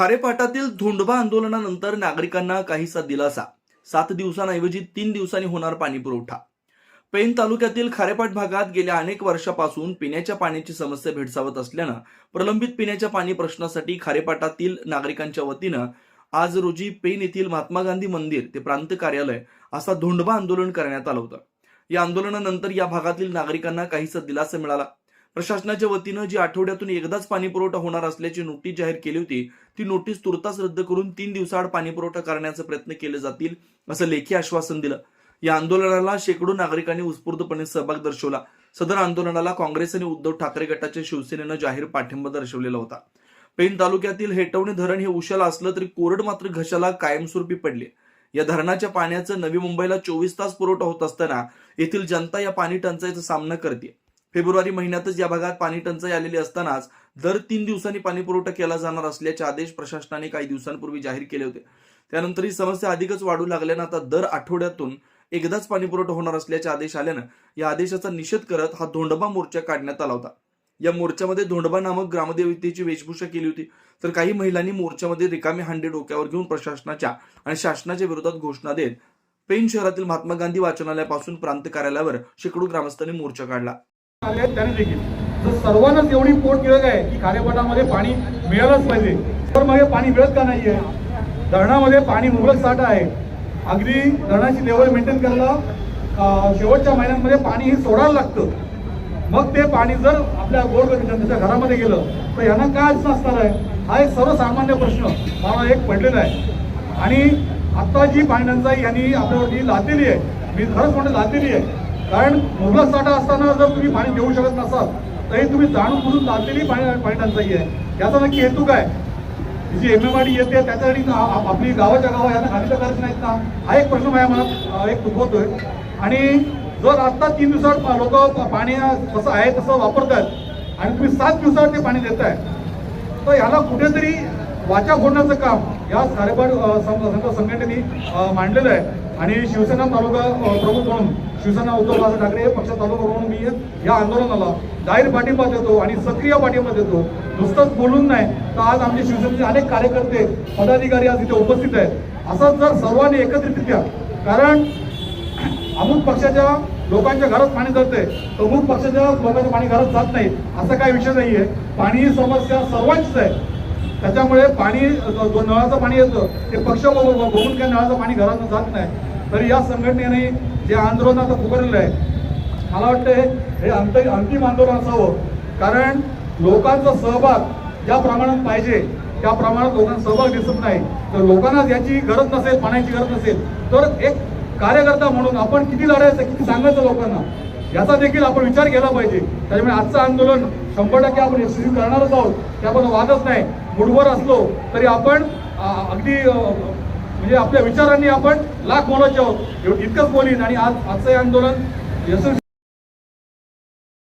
खारेपाटातील धोंडबा आंदोलनानंतर नागरिकांना काहीसा दिलासा. सात दिवसांऐवजी तीन दिवसांनी होणार पाणी पुरवठा. पेन तालुक्यातील खारेपाट भागात गेल्या अनेक वर्षापासून पिण्याच्या पाण्याची समस्या भेडसावत असल्यानं प्रलंबित पिण्याच्या पाणी प्रश्नासाठी खारेपाटातील नागरिकांच्या वतीनं आज रोजी पेन येथील महात्मा गांधी मंदिर ते प्रांत कार्यालय असा धोंडबा आंदोलन करण्यात आलं होतं. या आंदोलनानंतर या भागातील नागरिकांना काहीसा दिलासा मिळाला. प्रशासनाच्या वतीनं जी आठवड्यातून एकदाच पाणी पुरवठा होणार असल्याची नोटीस जाहीर केली होती ती नोटीस तुर्तास रद्द करून तीन दिवसाआड पाणी पुरवठा प्रयत्न केले जातील असं लेखी आश्वासन दिलं. या आंदोलनाला शेकडो नागरिकांनी उत्स्फूर्तपणे सहभाग दर्शवला. सदर आंदोलनाला काँग्रेस आणि उद्धव ठाकरे गटाच्या शिवसेनेनं जाहीर पाठिंबा दर्शवलेला होता. पेण तालुक्यातील हेटवणे धरण हे उशाला असलं तरी कोरड मात्र घशाला कायमस्वरूपी पडले. या धरणाच्या पाण्याचं नवी मुंबईला चोवीस तास पुरवठा होत असताना येथील जनता या पाणी टंचाईचा सामना करते फेब्रुवारी महिन्यातच या भागात पाणी टंचाई आलेली असतानाच दर तीन दिवसांनी पाणी पुरवठा केला जाणार असल्याचे आदेश प्रशासनाने काही दिवसांपूर्वी जाहीर केले होते. त्यानंतर ही समस्या अधिकच वाढू लागल्यानं आता दर आठवड्यातून एकदाच पाणी पुरवठा होणार असल्याचे आदेश आल्यानं या आदेशाचा निषेध करत हा धोंडबा मोर्चा काढण्यात आला होता. या मोर्चामध्ये धोंडबा नामक ग्रामदेवतेची वेशभूषा केली होती. तर काही महिलांनी मोर्चामध्ये रिकामी हांडे डोक्यावर घेऊन प्रशासनाच्या आणि शासनाच्या विरोधात घोषणा देत पेन शहरातील महात्मा गांधी वाचनालयापासून प्रांत कार्यालयावर शेकडो ग्रामस्थांनी मोर्चा काढला. आले त्याने देखील. जर सर्वांनाच एवढी पोट गिळत आहे की खारेपाटामध्ये पाणी मिळालंच पाहिजे. तर मग हे पाणी मिळत का नाहीये? धरणामध्ये पाणी मुबलक साठा आहे. अगदी धरणाची लेवल मेंटेन करायला शेवटच्या महिन्यांमध्ये पाणी हे सोडायला लागतं. मग ते पाणी जर आपल्या गोरगरीब घरामध्ये गेलं तर यांना काय अडचण असणार आहे? हा एक सर्वसामान्य प्रश्न मला एक पडलेला आहे. आणि आता जी पाणी टंचाई यांनी आपल्यावरती लादलेली आहे. मी खरंच म्हणतो लादलेली आहे. कारण मुबलक साठा असताना जर तुम्ही पाणी देऊ शकत नसाल तरी तुम्ही जाणून बुजून लादलेली पाणी पाणी टंचाई आहे. याचा नक्की हेतू काय? G M M R D येते त्याच्यासाठी आपली गावाच्या गावा यांना खाली करायचं नाहीत ना. हा एक प्रश्न माझ्या मनात एक उद्भवतोय. आणि जर आत्ता तीन दिवसात लोक पाणी कसं आहे तसं वापरतात आणि तुम्ही सात दिवसावर ते पाणी देताय तर याला कुठेतरी वाचा फोडण्याचं काम या खारेपाट अं, संघटनेने मांडलेलं आहे. आणि शिवसेना तालुका प्रमुख म्हणून शिवसेना उद्धव बाळासाहेब ठाकरे पक्ष तालुका म्हणून मी या आंदोलनाला जाहीर पाठिंबा देतो आणि सक्रिय पाठिंबा देतो. नुसतंच बोलून नाही तर आज आमचे शिवसेनेचे अनेक कार्यकर्ते पदाधिकारी आज इथे उपस्थित आहेत. असंच जर सर्वांनी एकत्रितरित्या कारण अमुक पक्षाच्या लोकांच्या घरात पाणी जाते अमुक पक्षाच्या लोकांच्या पाणी घरात जात नाही असा काही विषय नाही आहे पाणी ही समस्या सर्वांचीच आहे. त्याच्यामुळे पाणी जो नळाचं पाणी येतं ते पक्ष बघून काय नळाचं पाणी घरात जात नाही. तर या संघटनेने जे आंदोलन आता पुकारलेलं आहे मला वाटतं हे- हे अंत अंतिम आंदोलन असावं. कारण लोकांचा सहभाग ज्या प्रमाणात पाहिजे त्या प्रमाणात लोकांचा सहभाग दिसत नाही. तर लोकांना याची गरज नसेल पाण्याची गरज नसेल तर एक कार्यकर्ता म्हणून आपण किती लढायचं किती सांगायचं लोकांना? याचा देखील आपण विचार केला पाहिजे. त्याच्यामुळे आजचं आंदोलन शंभर टक्के आपण यशस्वी करणारच आहोत. त्याबद्दल वादच नाही. मुठभर असलो तरी आपण अगदी म्हणजे आपल्या विचारांनी आपण लाख मोलाचे आहोत. इतकंच बोलीन आणि आज आजचं हे आंदोलन यशस्वी